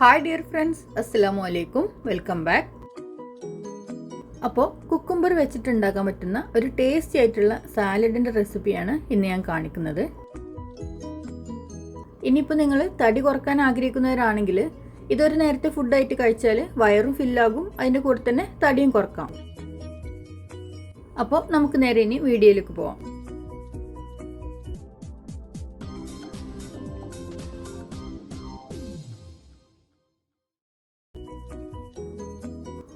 Hi dear friends അസ്സലാമു അലൈക്കും welcome back അപ്പോൾ കുക്കുംബർ വെച്ചിട്ടുണ്ടാക്കാൻ പറ്റുന്ന ഒരു ടേസ്റ്റി ആയിട്ടുള്ള സാലഡിന്റെ റെസിപ്പിയാണ് ഇന്ന് ഞാൻ കാണിക്കുന്നത്. ഇനിയിപ്പോൾ നിങ്ങൾ തടി കുറയ്ക്കാൻ ആഗ്രഹിക്കുന്നവരാണെങ്കിൽ ഇതൊരു നേരത്തെ ഫുഡായിട്ട് കഴിച്ചാൽ വയറും ഫില്ലാകും അതിന്റെ കൂടെ തന്നെ തടിയും കുറക്കാം. അപ്പോൾ നമുക്ക് നേരെ ഇനി വീഡിയോയിലേക്ക് പോവാം.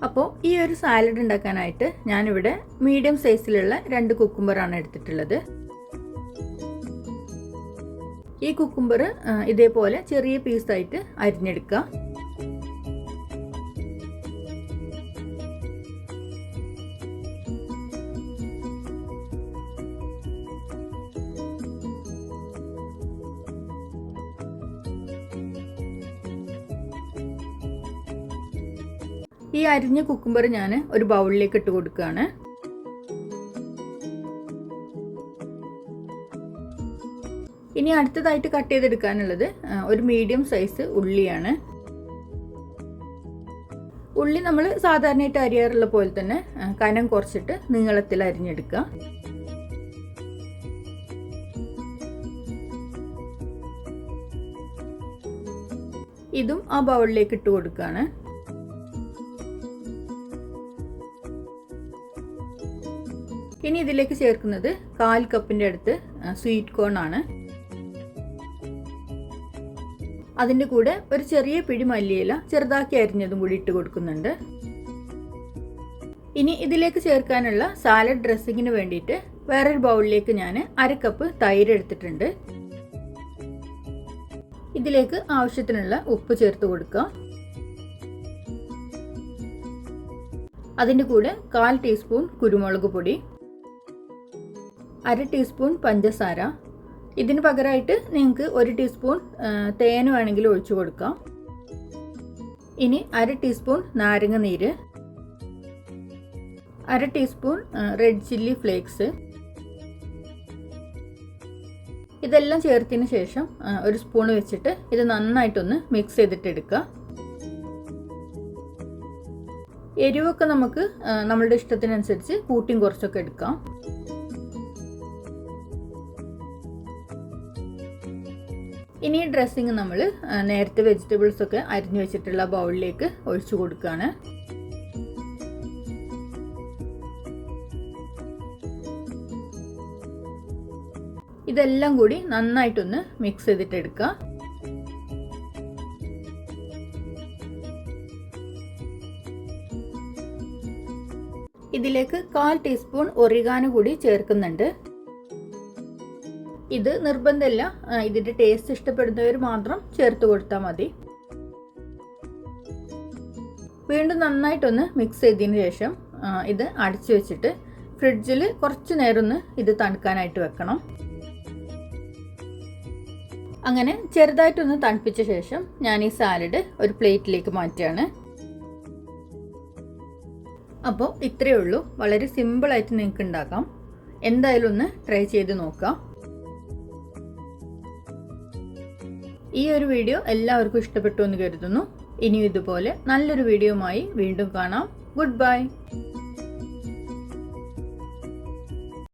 അപ്പോൾ ഈ ഒരു സാലഡ് ഉണ്ടാക്കാനായിട്ട് ഞാനിവിടെ മീഡിയം സൈസിലുള്ള രണ്ട് കുക്കുംബറാണ് എടുത്തിട്ടുള്ളത്. ഈ കുക്കുംബർ ഇതേപോലെ ചെറിയ പീസായിട്ട് അരിഞ്ഞെടുക്കുക ഈ അരിഞ്ഞ കുക്കുംബർ ഞാൻ ഒരു ബൗളിലേക്ക് ഇട്ട് കൊടുക്കുകയാണ്. ഇനി അടുത്തതായിട്ട് കട്ട് ചെയ്തെടുക്കാനുള്ളത് ഒരു മീഡിയം സൈസ് ഉള്ളിയാണ്. ഉള്ളി നമ്മൾ സാധാരണയായിട്ട് അരിയാറുള്ള പോലെ തന്നെ കനം കുറച്ചിട്ട് നീളത്തിൽ അരിഞ്ഞെടുക്കുക. ഇതും ആ ബൗളിലേക്ക് ഇട്ട് കൊടുക്കുകയാണ്. ഇനി ഇതിലേക്ക് ചേർക്കുന്നത് കാൽ കപ്പിന്റെ അടുത്ത് സ്വീറ്റ് കോൺ ആണ്. അതിന്റെ കൂടെ ഒരു ചെറിയ പിടി മല്ലിയില ചെറുതാക്കി അരിഞ്ഞതും കൂടി ഇട്ട് കൊടുക്കുന്നുണ്ട്. ഇനി ഇതിലേക്ക് ചേർക്കാനുള്ള സാലഡ് ഡ്രസ്സിങ്ങിന് വേണ്ടിയിട്ട് വേറൊരു ബൗളിലേക്ക് ഞാൻ അര കപ്പ് തൈര് എടുത്തിട്ടുണ്ട്. ഇതിലേക്ക് ആവശ്യത്തിനുള്ള ഉപ്പ് ചേർത്ത് കൊടുക്കാം. അതിന്റെ കൂടെ കാൽ ടീസ്പൂൺ കുരുമുളക് പൊടി അര ടീസ്പൂൺ പഞ്ചസാര. ഇതിന് പകരമായിട്ട് നിങ്ങൾക്ക് ഒരു ടീസ്പൂൺ തേൻ വേണമെങ്കിൽ ഒഴിച്ചു കൊടുക്കാം. ഇനി അര ടീസ്പൂൺ നാരങ്ങ നീര്. അര ടീസ്പൂൺ റെഡ് ചില്ലി ഫ്ലേക്സ് ഇതെല്ലാം ചേർത്തതിന് ശേഷം ഒരു സ്പൂൺ വെച്ചിട്ട് ഇത് നന്നായിട്ടൊന്ന് മിക്സ് ചെയ്തിട്ട് എടുക്കുക എരിവൊക്കെ നമുക്ക് നമ്മളുടെ ഇഷ്ടത്തിനനുസരിച്ച് കൂട്ടിയും കുറച്ചൊക്കെ എടുക്കാം. ഇനി ഡ്രസ്സിങ് നമ്മൾ നേരത്തെ വെജിറ്റബിൾസ് ഒക്കെ അരിഞ്ഞു വെച്ചിട്ടുള്ള ബൗളിലേക്ക് ഒഴിച്ചു കൊടുക്കുകയാണ് ഇതെല്ലാം കൂടി നന്നായിട്ടൊന്ന് മിക്സ് ചെയ്തിട്ടെടുക്കുക. ഇതിലേക്ക് കാൽ ടീസ്പൂൺ ഒറിഗാനോ കൂടി ചേർക്കുന്നുണ്ട്. ഇത് നിർബന്ധമല്ല ഇതിന്റെ ടേസ്റ്റ് ഇഷ്ടപ്പെടുന്നവർ മാത്രം ചേർത്ത് കൊടുത്താൽ മതി. വീണ്ടും നന്നായിട്ടൊന്ന് മിക്സ് ചെയ്തതിന് ശേഷം ഇത് അടച്ചു വെച്ചിട്ട് ഫ്രിഡ്ജിൽ കുറച്ച് നേരം ഒന്ന് ഇത് തണുക്കാനായിട്ട് വെക്കണം. അങ്ങനെ ചെറുതായിട്ടൊന്ന് തണുപ്പിച്ച ശേഷം ഞാൻ ഈ സാലഡ് ഒരു പ്ലേറ്റിലേക്ക് മാറ്റുകയാണ്. അപ്പോൾ ഇത്രയേ ഉള്ളൂ. വളരെ സിമ്പിളായിട്ട് നിങ്ങൾക്ക് ഉണ്ടാക്കാം. എന്തായാലും ഒന്ന് ട്രൈ ചെയ്ത് നോക്കാം. ഈ ഒരു വീഡിയോ എല്ലാവർക്കും ഇഷ്ടപ്പെട്ടു എന്ന് കരുതുന്നു. ഇനിയും ഇതുപോലെ നല്ലൊരു വീഡിയോയുമായി വീണ്ടും കാണാം. Good bye